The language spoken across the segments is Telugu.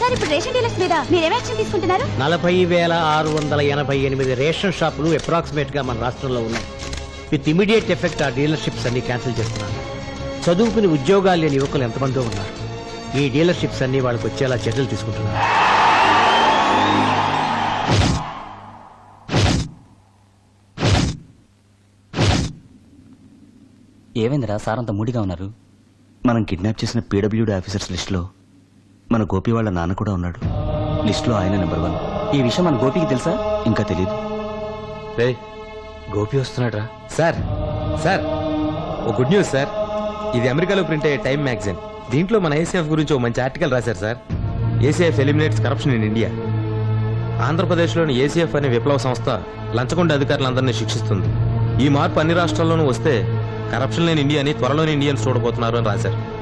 సార్ ఇప్పుడు రేషన్ డీలర్స్ మీద మీరేం యాక్షన్ తీసుకుంటున్నారు? నలభై వేల ఆరు వందల ఎనభై ఎనిమిది రేషన్ షాపులు అప్రాక్సిమేట్గా మన రాష్ట్రంలో ఉన్నాయి. విత్ ఇమీడియట్ ఎఫెక్ట్ ఆ డీలర్షిప్స్ అన్ని క్యాన్సిల్ చేస్తున్నాను చదువుకుని ఉద్యోగాలు లేని యువకులు ఎంతమందో ఉన్నారు. ఈ డీలర్షిప్స్ అన్ని వాళ్ళకి వచ్చేలా చర్యలు తీసుకుంటున్నారు. ఏమైందిరా? సార్ అంత మూడిగా ఉన్నారు. మనం కిడ్నాప్ చేసిన పీడబ్ల్యూడీ ఆఫీసర్స్ లిస్టులో మన గోపి వాళ్ళ నాన్న కూడా ఉన్నాడు. లిస్టులో ఆయన నెంబర్ వన్. ఈ విషయం మన గోపికి తెలుసా? ఇంకా తెలియదు రే Gopi వస్తున్నాడ్రా. Sir sir oh good news sir. ఇది అమెరికాలో ప్రింట్ అయ్యే టైమ్ మ్యాగజైన్. దీంట్లో మన ఏసీఎఫ్ గురించి ఓ మంచి ఆర్టికల్ రాశారు sir. ACF eliminates corruption in India. ఆంధ్రప్రదేశ్లోని ఏసీఎఫ్ అనే విప్లవ సంస్థ లంచగొండ అధికారులందరినీ శిక్షిస్తుంది. ఈ మార్పు అన్ని రాష్ట్రాల్లోనూ వస్తే కరప్షన్ లేని ఇండియాని త్వరలోని ఇండియన్స్ చూడబోతున్నారు అని రాశారు.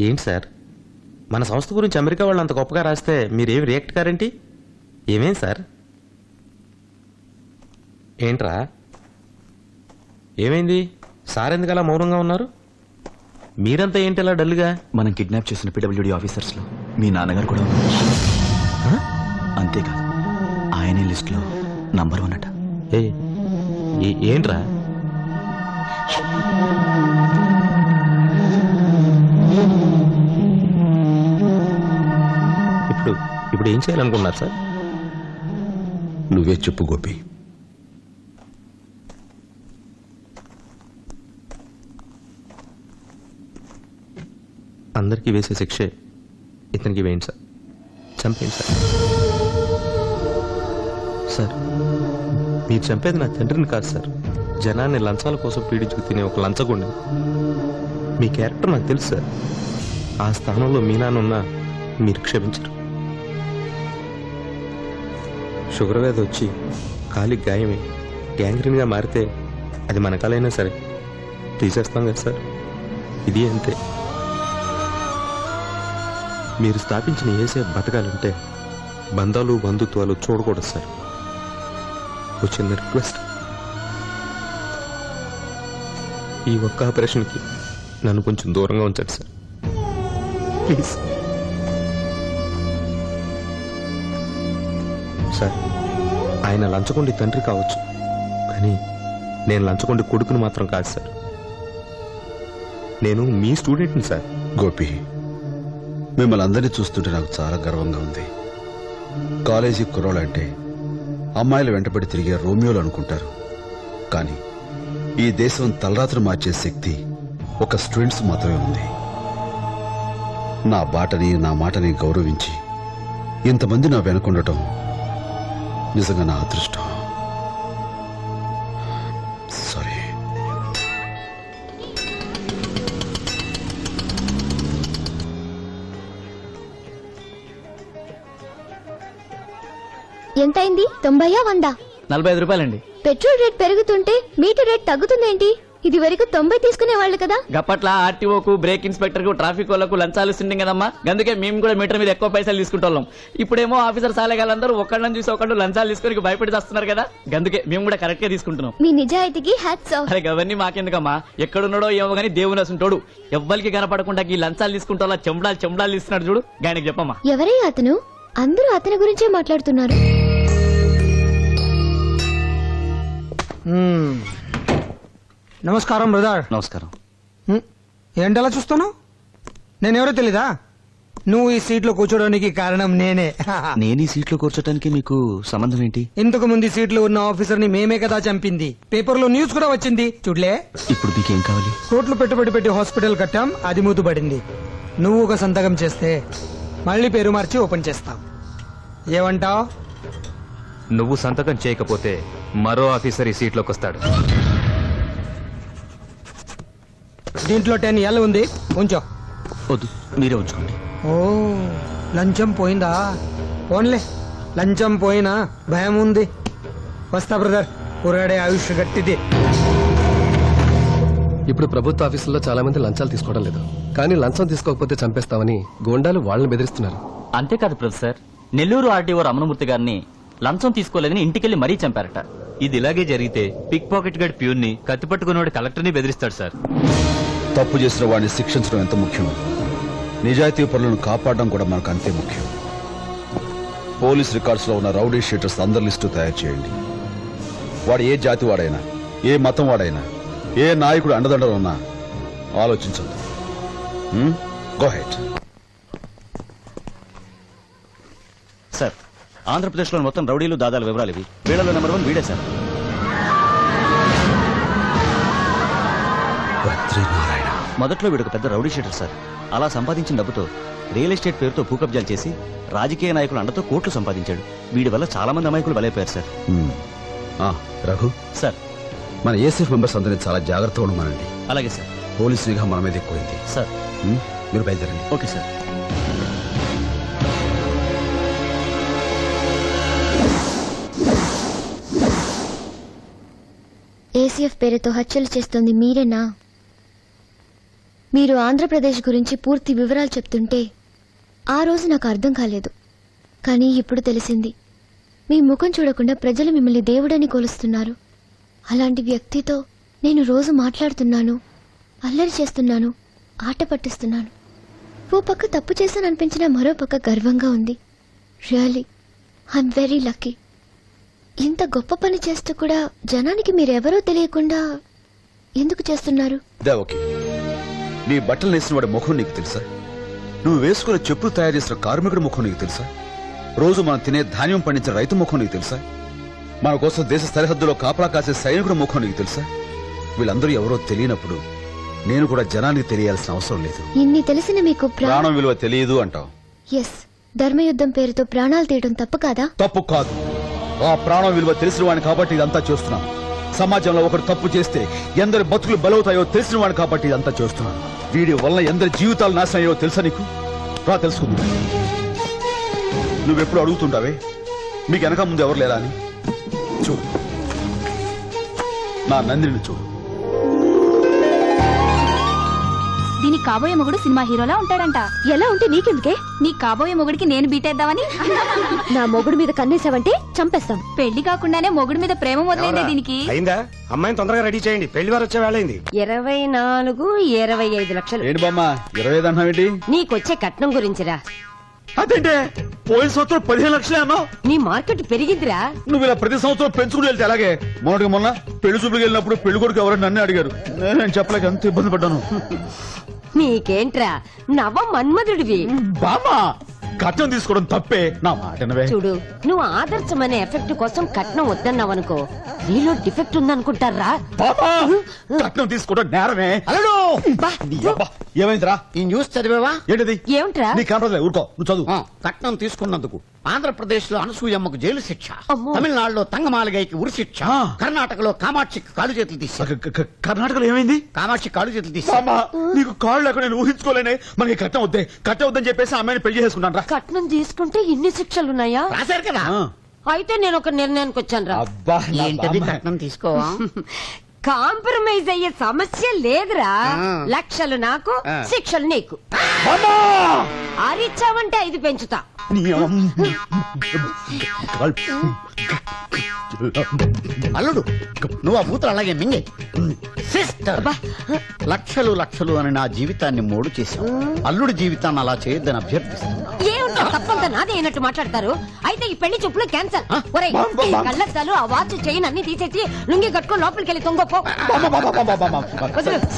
ఏంటి సార్? మన సంస్థ గురించి అమెరికా వాళ్ళు అంత గొప్పగా రాస్తే మీరేమి రియాక్ట్ కారేంటి? ఏమేం సార్? ఏంట్రా? ఏమైంది? సార్ ఎందుకు అలా మౌనంగా ఉన్నారు? మీరంతా ఏంటి అలా డల్గా మనం కిడ్నాప్ చేసిన పీడబ్ల్యూడీ ఆఫీసర్స్లో మీ నాన్నగారు కూడా ఉన్నారు. అంతేకాదు ఆయనే లిస్టులో నంబర్ వన్ అట. ఏ- ఏంట్రా? ఇప్పుడు ఏం చేయాలనుకున్నారు సార్? నువ్వే చెప్పు గోపి. అందరికీ వేసే శిక్షే ఇతనికి వేయండి సార్. చంపేయండి సార్. సార్ మీరు చంపేది నా తండ్రిని కాదు సార్. జనాన్ని లంచాల కోసం పీడించుకు తినే ఒక లంచగొండి. మీ క్యారెక్టర్ నాకు తెలుసు సార్. ఆ స్థానంలో మీ నాన్న ఉన్నా మీరు క్షమించరు. షుగర్ వ్యాధి వచ్చి కాలికి గాయమే. గ్యాంగ్రీన్గా మారితే అది మన కాలైనా సరే. తీసేస్తాం కదా సార్. ఇది అంతే. మీరు స్థాపించిన ఏసే బతకాలంటే బంధాలు బంధుత్వాలు చూడకూడదు సార్. ఒక చిన్న రిక్వెస్ట్. ఈ ఒక్క ఆపరేషన్కి నన్ను కొంచెం దూరంగా ఉంచండి సార్. ప్లీజ్. సార్. ఆయన లంచగొండి తండ్రి కావచ్చు. కానీ నేను లంచగొండి కొడుకుని మాత్రం కాదు సార్. నేను మీ స్టూడెంట్ని సార్. గోపి మిమ్మల్ని అందరినీ చూస్తుంటే నాకు చాలా గర్వంగా ఉంది. కాలేజీ కుర్రోళ్ళంటే అమ్మాయిలు వెంటబడి తిరిగే రోమియోలు అనుకుంటారు. కానీ ఈ దేశం తలరాత్రి మార్చే శక్తి ఒక స్టూడెంట్స్ మాత్రమే ఉంది. నా బాటని నా మాటని గౌరవించి ఇంతమంది నా వెనుకుండటం నిజంగా నా అదృష్టం. సారీ ఎంతైంది? తొంభయా వందా? నలభై ఐదు రూపాయలండి. పెట్రోల్ రేట్ పెరుగుతుంటే మీటర్ రేట్ తగ్గుతుందేంటి? ఇది వరకు తొంభై తీసుకునే వాళ్ళు కదా. గప్పట్ల ఆర్టీఓకు బ్రేక్ ఇన్స్పెక్టర్కు ట్రాఫిక్ వాళ్ళకు లంచాలు ఇస్తుండే కదమ్మా? అందుకే మేము కూడా మీటర్ మీద ఎక్కువ పైసలు తీసుకుంటాం ఇప్పుడేమో ఆఫీసర్ సాలేగాళ్ళందరూ ఒకళ్ళని చూసి ఒకళ్ళు లంచాలు తీసుకొని భయపడి వస్తున్నారు కదా? అందుకే మేము కూడా కరెక్ట్గా తీసుకుంటున్నాం. మీ నిజాయితీకి హ్యాట్స్ ఆఫ్ అరే అవన్నీ మాకెందుకమ్మా? ఎక్కడున్నాడో ఏమో గానీ దేవుని అసుంటోడు. ఎవ్వరికి కనపడకుండా ఈ లంచాలు తీసుకుంటా చెంబడాలు చెంబడాలు ఇస్తున్నాడు చూడు. గాయనకి చెప్పమ్మా. ఎవరే అతను? అందరూ అతని గురించే మాట్లాడుతున్నారు. నమస్కారం బ్రదర్. నమస్కారం. ఏంటలా చూస్తున్నావు? నేనెవరో తెలీదా? నువ్వు ఈ సీట్లో కూర్చోడానికి కారణం నేనే. నేను ఈ సీట్లో కూర్చోటానికి మీకు సంబంధం ఏంటి? ఇంతకు ముందు ఈ సీట్లో ఉన్న ఆఫీసర్ని మేమే కదా చంపింది. పేపర్లో న్యూస్ కూడా వచ్చింది. చూడలే? ఇప్పుడు మీకేం కావాలి? కోట్లు పెట్టుబడి పెట్టి హాస్పిటల్ కట్టాం అది మూతపడింది నువ్వు ఒక సంతకం చేస్తే మళ్ళీ పేరు మార్చి ఓపెన్ చేస్తాం. ఏమంటావ్? నువ్వు సంతకం చేయకపోతే మరో ఆఫీసర్ ఈ సీట్లోకి వస్తాడు దీంట్లో టెన్ ఎల్ ఉంది. ఉంచో. వద్దు మీరే ఉంచుకోండి. ఓ లంచం పోయిందా? పోన్లే. లంచం పోయినా భయం ఉంది. వస్తా బ్రదర్. కురాడే ఆయుష్ గట్టిది. ఇప్పుడు ప్రభుత్వ ఆఫీసుల్లో చాలా మంది లంచాలు తీసుకోవడం లేదు. కానీ లంచం తీసుకోకపోతే చంపేస్తామని గోండాలు వాళ్ళని బెదిరిస్తున్నారు. అంతేకాదు ప్రొఫెసర్. నెల్లూరు ఆర్టీఓ రమణమూర్తి గారిని లంచం తీసుకోలేదని ఇంటికెళ్ళి మరీ చంపారట. ఇది ఇలాగే జరిగితే పిక్ పాకెట్ గడ్ ప్యూన్ని కత్తి పట్టుకున్నవాడు కలెక్టర్ని బెదిరిస్తాడు సార్. తప్పు చేసిన వాడిని శిక్షించడం ఎంత ముఖ్యం? నిజాయితీ పనులను కాపాడడం కూడా మనకు అంతే ముఖ్యం. పోలీస్ రికార్డ్స్లో ఉన్న రౌడీ షీటర్స్ అందరి లిస్టు తయారు చేయండి. వాడు ఏ జాతి వాడైనా ఏ మతం వాడైనా ఏ నాయకుడు అండదండలు ఉన్నా ఆలోచించదు గో సార్ ఆంధ్రప్రదేశ్లో మొత్తం రౌడీలు దాదాల వివరాలు ఇవి. వీళ్ళలో నెంబర్ వన్ వీడే సార్. మొదట్లో వీడొక పెద్ద రౌడీ షీటర్ సార్. అలా సంపాదించిన డబ్బుతో రియల్ ఎస్టేట్ పేరుతో భూకబ్జాలు చేసి రాజకీయ నాయకుల అండతో కోట్లు సంపాదించాడు. వీడి వల్ల చాలా మంది అమాయకులు బలైపోయారు సార్. ఆ, రఘు. సార్. మన ఏసీఎఫ్ మెంబర్స్ అందరినీ చాలా జాగ్రత్తగా ఉండమనండి. అలాగే సార్. పోలీస్ నిఘా మన మీద ఎక్కువైంది. సార్? మీరు బయలుదేరండి. Okay sir. ఏసీఎఫ్ పేరుతో హత్యలు చేస్తోంది మీరేనా? మీరు ఆంధ్రప్రదేశ్ గురించి పూర్తి వివరాలు చెప్తుంటే ఆ రోజు నాకు అర్థం కాలేదు. కానీ ఇప్పుడు తెలిసింది. మీ ముఖం చూడకుండా ప్రజలు మిమ్మల్ని దేవుడని కొలుస్తున్నారు. అలాంటి వ్యక్తితో నేను రోజు మాట్లాడుతున్నాను అల్లరి చేస్తున్నాను ఆట పట్టిస్తున్నాను. ఓ పక్క తప్పు చేశాను అనిపించిన మరో పక్క గర్వంగా ఉంది. రియలీ ఐఎమ్ వెరీ లక్కీ ఇంత గొప్ప పని చేస్తూ కూడా జనానికి మీరెవరో తెలియకుండా ఎందుకు చేస్తున్నారు? ఓకే. నీ బట్టలు నేసిన వాడి ముఖం నీకు తెలుసా? నువ్వు వేసుకున్న చెప్పులు తయారు చేసిన కార్మికుడి ముఖం నీకు తెలుసా? రోజు మనం తినే ధాన్యం పండించిన రైతు ముఖం నీకు తెలుసా? మన కోసం దేశ సరిహద్దులో కాపలా కాసే సైనికుడి ముఖం నీకు తెలుసా? వీళ్ళందరూ ఎవరో తెలియనప్పుడు నేను కూడా జనానికి తెలియాల్సిన అవసరం లేదు. ఇన్ని తెలిసిన మీకు ప్రాణం విలువ తెలియదు అంటావు. ఎస్ ధర్మయుద్ధం పేరుతో ప్రాణాలు తీయడం తప్పు కాదా? తప్పు కాదు. ఆ ప్రాణం విలువ తెలిసిన వాడిని కాబట్టి ఇదంతా చేస్తున్నాను. సమాజంలో ఒకరు తప్పు చేస్తే ఎందరి బతుకులు బలవుతాయో తెలిసిన వాడిని కాబట్టి ఇదంతా చేస్తున్నాను. వీడి వల్ల ఎందరి జీవితాలు నాశనం అయ్యో తెలుసా నీకు? రా తెలుసుకుందా. నువ్వెప్పుడు అడుగుతుంటావే మీకు వెనక ముందు ఎవరు లేరా అని? చూడు. నా నందిని చూడు. దీనికి కాబోయే మొగుడు సినిమా హీరోలా ఉంటాడంట. ఎలా ఉంటే నీకెందుకే? నీ కాబోయే మొగుడికి నేను బీటేద్దామని నా మొగుడు మీద కన్నేసావంటే చంపేస్తాం. పెళ్ళి కాకుండానే మొగుడు మీద ప్రేమ మొదలైందే దీనికి. అయిందా? అమ్మాయిని తొందరగా రెడీ చేయండి. పెళ్ళి వారు వచ్చే వేళైంది ఇరవై నాలుగు ఇరవై ఐదు లక్షలు. ఏంటి బామ్మ? ఇరవై ఐదు అన్నావు ఏంటి నీకొచ్చే కట్నం గురించిరా. అదేంటే? పోయిన సంవత్సరం పదిహేను లక్షలే అన్నావు నీ మార్కెట్ పెరిగిందిరా. నువ్వు ఇలా ప్రతి సంవత్సరం పెంచుకుని వెళ్తే అలాగే? మొన్నటికి మొన్న పెళ్ళి చూపులకు వెళ్ళినప్పుడు పెళ్ళి కొడుకు ఎవరైనా నన్ను అడిగారు. నేను చెప్పలేక ఎంత ఇబ్బంది పడ్డాను. నీకేంట్రా? నవ మన్మధుడివి. బామా కట్నం తీసుకోవడం తప్పే. నా మాట వినవే. చూడు నువ్వు ఆదర్శమనే ఎఫెక్ట్ కోసం కట్నం వద్దన్నావనుకో నీలో డిఫెక్ట్ ఉందనుకుంటారా? బామా కట్నం తీసుకోవడం నేరమే. నీ అబ్బా, ఏమైందిరా? ఈ న్యూస్ చదివావా? ఏంటిది? ఏమిట్రా? నీ కనపడలే ఊరుకో నువ్వు చదువు. ఆ, కట్నం తీసుకున్నందుకు ఆంధ్రప్రదేశ్లో అనసూయమ్మకు జైలు శిక్ష అమ్మో. తమిళనాడులో తంగమాలిగైకి ఉరి శిక్ష ఆ. కర్ణాటకలో కామాక్షికి కాలు చేతులు క- క- కర్ణాటకలో ఏమైంది? కామాక్షి కాలు చేతులు తీశారు బామా నీకు కాళ్ళు లేక నేను ఊహించుకోలేనే. మనకి కట్నం వద్దే. కట్నం వద్దని చెప్పేసి ఆ అమ్మాయిని పెళ్ళి చేసుకున్నాను రా కట్నం తీసుకుంటే ఇన్ని శిక్షలున్నాయా రాశారు కదా అయితే నేను ఒక నిర్ణయానికి వచ్చాను అబ్బా నా ఏంటది బామ్మ. కట్నం తీసుకోవా కాంప్రమైజ్ అయ్యే సమస్య లేదురా. లక్షలు నాకు. శిక్షలు నీకు బామ్మా! ఆరిచ్చావంటే ఐదు పెంచుతా. అల్లుడు నువ్వు ఆ బూతులు అలాగే మింగే. సిస్టర్ లక్షలు లక్షలు అని నా జీవితాన్ని మోడు చేశావు. అల్లుడి జీవితాన్ని అలా చేయొద్దని అభ్యర్థిస్తున్నా ఏముంటా తప్పంతా నాదే అయినట్టు మాట్లాడతారు. అయితే ఈ పెళ్ళి చూపులు క్యాన్సల్. బామ్. కళ్ళద్దాలు ఆ వాచ్ చైన్ అన్ని తీసేసి లుంగి కట్టుకొని లోపలికి వెళ్ళి తొంగపో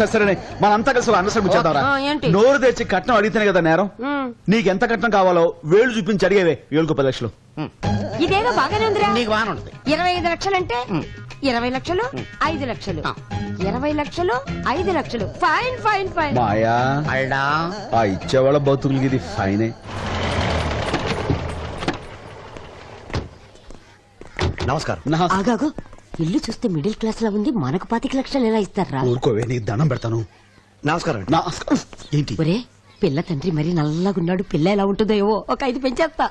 సరేనే మనంతా కలిసి ఏంటి? నోరు తెచ్చి కట్నం అడిగితేనే కదా నేరం. ఉమ్. నీకు ఎంత కట్నం కావాలో వేలు చూపించి అడిగేవే ఏళ్ళకు పది లక్షలు. ఇదేదో బాగానే ఉందిరా. నీకు బాగానే ఉంటుంది. ఇరవై ఐదు లక్షలంటే ఇరవై లక్షలు ఐదు లక్షలు. ఇరవై లక్షలు ఐదు లక్షలు. ఫైన్ ఫైన్ ఫైన్ మాయా? అల్డా? ఆ ఇచ్చేవాళ్ళ బతుకులకి ఇది ఫైనే నమస్కారం. ఆగాగు. ఇల్లు చూస్తే మిడిల్ క్లాస్ లా ఉంది. మనకు పాతిక లక్షలు ఎలా ఇస్తారా? ఊరుకోవే నీకు దండం పెడతాను. నమస్కారం నా ఏంటి? ఒరే పిల్ల తండ్రి మరి నల్లగున్నాడు. పిల్ల ఎలా ఉంటుందో ఏవో ఒక ఐదు పెంచేస్తా.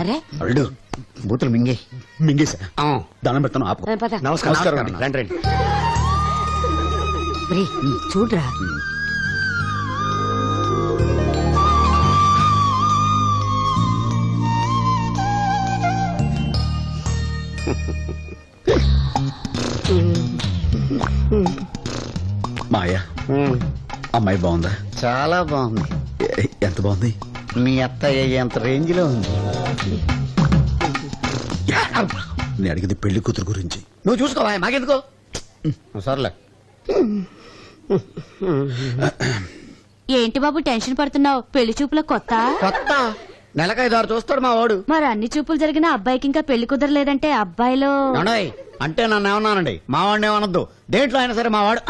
అరే. అల్లుడు బూతులు మింగే. మింగేశా ఆ. దండం పెడతాను ఆపు. పద. నమస్కారం. రండి రండి. చూడురా. అమ్మాయి బాగుందా? చాలా బాగుంది. ఎంత బాగుంది? మీ అత్తయ్య ఎంత రేంజ్లో ఉంది నేను అడిగింది పెళ్ళి కూతురు గురించి. నువ్వు చూసుకోవా మాకెందుకో? సర్లే. ఏంటి బాబు టెన్షన్ పడుతున్నావు? పెళ్ళి చూపుల కొత్త? కొత్త? నెలకైదారు చూస్తాడు మా వాడు. మరి అన్ని చూపులు జరిగిన అబ్బాయికి ఇంకా పెళ్ళి కుదరలేదంటే అబ్బాయిలో అంటే నన్ను ఏమన్నానండి? మా వాడిని ఏమనొద్దు. దేంట్లో అయినా సరే మా వాడు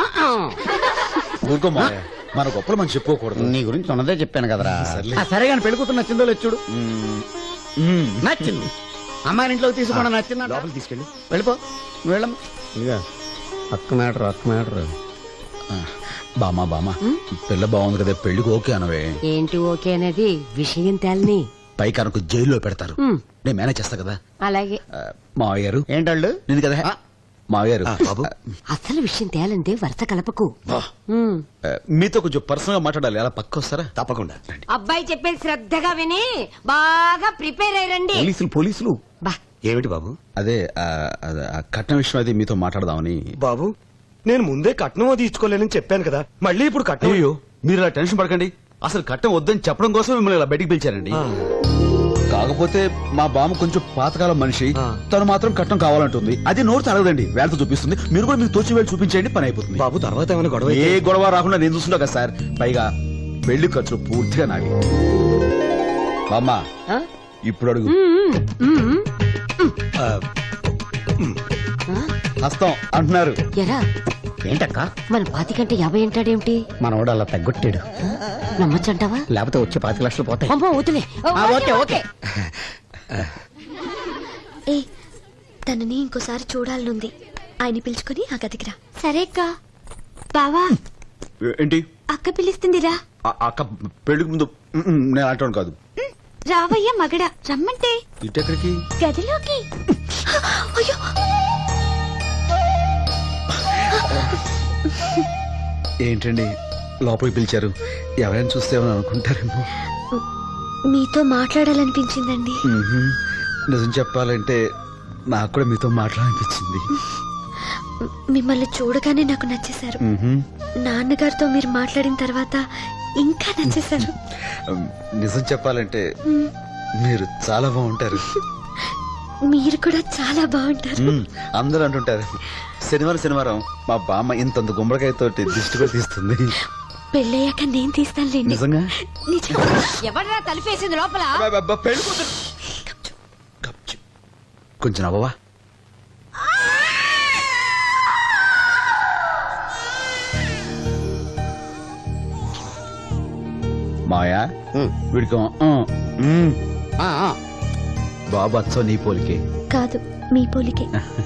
మన గొప్పలు మనం చెప్పుకోకూడదు. నీ గురించి ఉన్నదే చెప్పాను కదరా. సర్లే. ఆ, సరే కానీ పెళ్ళి కూతురు నచ్చిందో లేదు చూడు. నచ్చింది. అమ్మాయిని ఇంట్లోకి తీసుకోవడం నచ్చింది లోపలికి తీసుకెళ్ళి. వెళ్ళిపో. వెళ్ళం ఇదిగా అక్క మ్యాటర్ అక్క మ్యాటర్. బామా బామా పిల్ల బాగుంది కదా పెళ్ళికి ఓకే అనవే. ఏంటి ఓకే అనేది విషయం తేలని. పైకి అనుకు జైల్లో పెడతారు. నేను మేనేజ్ చేస్తా కదా. అలాగే. ఆ, మావయ్య గారు. ఏంటళ్ళు? నేను కదా. ఆ. మావయ్య గారు బాబు. అసలు విషయం తేలందే వరుస కలపకు. ఉమ్. మీతో కొంచెం పర్సనల్గా మాట్లాడాలి. అలా పక్క వస్తారా? తప్పకుండా. అబ్బాయి చెప్పేది శ్రద్ధగా విని బాగా ప్రిపేర్ అయ్యండి పోలీసులు పోలీసులు? బా. ఏమిటి బాబు? అదే ఆ, అదే, ఆ కట్నం విషయం అది మీతో మాట్లాడదామని. బాబు నేను ముందే కట్నం అది ఇచ్చుకోలేనని చెప్పాను కదా. మళ్ళీ ఇప్పుడు కట్నం అయ్యో మీరు ఇలా టెన్షన్ పడకండి. అసలు కట్నం వద్దని చెప్పడం కోసం మిమ్మల్ని ఇలా బయటికి పిలిచారండి. కాకపోతే మా బామ్మ కొంచెం పాతకాలం మనిషి. తను మాత్రం కట్నం కావాలంటుంది. అది నోరు అడగదండి వేళతో చూపిస్తుంది. మీరు కూడా మీకు తోచి వేలు చూపించేయండి పని అయిపోతుంది. బాబు తర్వాత ఏమైనా గొడవ ఏ? గొడవ రాకుండా నేను చూస్తుంటా కదా సార్. పైగా పెళ్ళి ఖర్చులు పూర్తిగా నావి. బామ్మ? ఇప్పుడు అడుగు. హస్తం అంటున్నారు. ఎరా ఏంటక్క? మన పాతికంటే యాభై అంటాడేమిటి? మనవాడు అలా తగ్గొట్టాడు. నమ్మచ్చంటావా? లేకపోతే వచ్చే పాతి లక్షలు పోతాయి. అమ్మో వదిలే ఆ, ఓకే ఓకే ఏ తనని ఇంకోసారి చూడాలనుంది. ఆయన పిలుచుకొని ఆ గదికి రా. సరే అక్క. బావా. ఏంటి? అక్క పిలుస్తుందిరా అక్క పెళ్ళికి ముందు నేను అంటాను కాదు. రావయ్య మగడ. రమ్మంటే. ఇటెక్కడికి? గదిలోకి. అయ్యో. ఏంటండి? లోపలికి పిలిచారు. ఎవరైనా చూస్తే ఏమైనా అనుకుంటారేమో. మీతో మాట్లాడాలనిపించిందండి. నిజం చెప్పాలంటే నాకు కూడా మీతో మాట్లాడాలనిపించింది. మిమ్మల్ని చూడగానే నాకు నచ్చేశారు. నాన్నగారితో మీరు మాట్లాడిన తర్వాత ఇంకా నచ్చేశారు. నిజం చెప్పాలంటే మీరు చాలా బాగుంటారు. మీరు కూడా చాలా బాగుంటారు. అందరూ అంటుంటారు. శనివారం శనివారం మా బామ్మ ఇంతంత గుమ్మడికాయతో దిష్టి కూడా తీస్తుంది. పెళ్ళయ్యాక నేను తీస్తానులేండి. నిజంగా? నిజం. ఎవడరా తలిపేసింది లోపల. కొంచెం నవ్వవా? మాయా. వీడికి. బాబు అచ్చం నీ పోలికే. కాదు మీ పోలికే.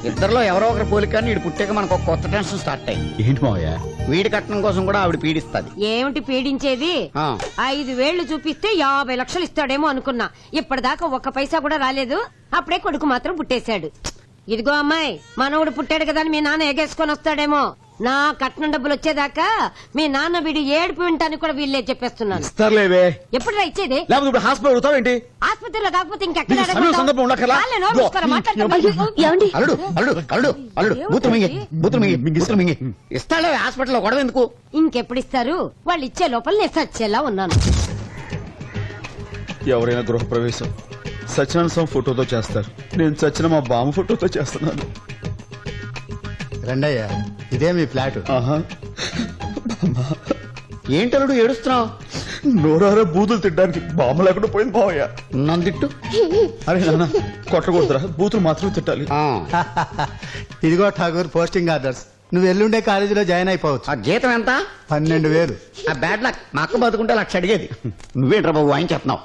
ఇద్దరిలో ఎవరో ఒకరు పోలిక కానీ వీడు పుట్టాక మనకు ఒక కొత్త టెన్షన్ స్టార్ట్ అయ్యి. ఏంటి మావయ్య? వీడి కట్నం కోసం కూడా ఆవిడ పీడిస్తుంది. ఏమిటి పీడించేది? ఆ. ఐదు వేళ్ళు చూపిస్తే యాభై లక్షలు ఇస్తాడేమో అనుకున్నా. ఇప్పటిదాకా ఒక్క పైసా కూడా రాలేదు. అప్పుడే కొడుకు మాత్రం పుట్టేశాడు. ఇదిగో అమ్మాయి మనవడు పుట్టాడు కదా అని మీ నాన్న ఎగేసుకొని వస్తాడేమో. నా కట్నం డబ్బులు వచ్చేదాకా మీ నాన్న వీడి ఏడుపు వింటానికి కూడా వీళ్ళే చెప్పేస్తున్నాను. ఇస్తారులేవే. ఎప్పుడు యిచ్చేది లేకపోతే ఇప్పుడు హాస్పిటల్ అడుగుతావేంటి ఆసుపత్రిలో కాకపోతే ఇంకెక్కడ? సందర్భం ఉండక్కర్లా? అల్లుడు అల్లుడు అల్లుడు అల్లుడు బూతులు మింగి బూతులు మింగి బూతులు మింగి. ఇస్తాడే హాస్పిటల్లో గొడవ ఎందుకు? ఇంకెప్పుడు ఇస్తారు వాళ్ళు ఇచ్చే లోపల నేను సచ్చేలా ఉన్నాను. ఎవరైనా గృహప్రవేశం సత్యనారాయణ స్వామి ఫోటోతో చేస్తారు. నేను సచిన మా బామ్మ ఫోటోతో చేస్తున్నాను. రండయ్యా ఇదే మీ ఫ్లాట్. ఆహా. ఏంటల్లుడు ఏడుస్తున్నావు? నోరారా బూతులు తిట్టడానికి బామ్మ లేకుండా పోయింది బావయ్య. నన్ను తిట్టు. అరే నాన్న కొట్టకూడదురా బూతులు మాత్రం తిట్టాలి. ఆ. ఇదిగో ఠాగూర్ పోస్టింగ్ ఆర్డర్స్. నువ్వు ఎల్లుండే కాలేజీలో జాయిన్ అయిపోవచ్చు. ఆ జీతం ఎంత? పన్నెండు వేలు. ఆ బ్యాడ్ లక్. మా అక్క బతుకుంటే లక్ష అడిగేది. నువ్వేంట్రా బాబు వాయించేస్తున్నావు?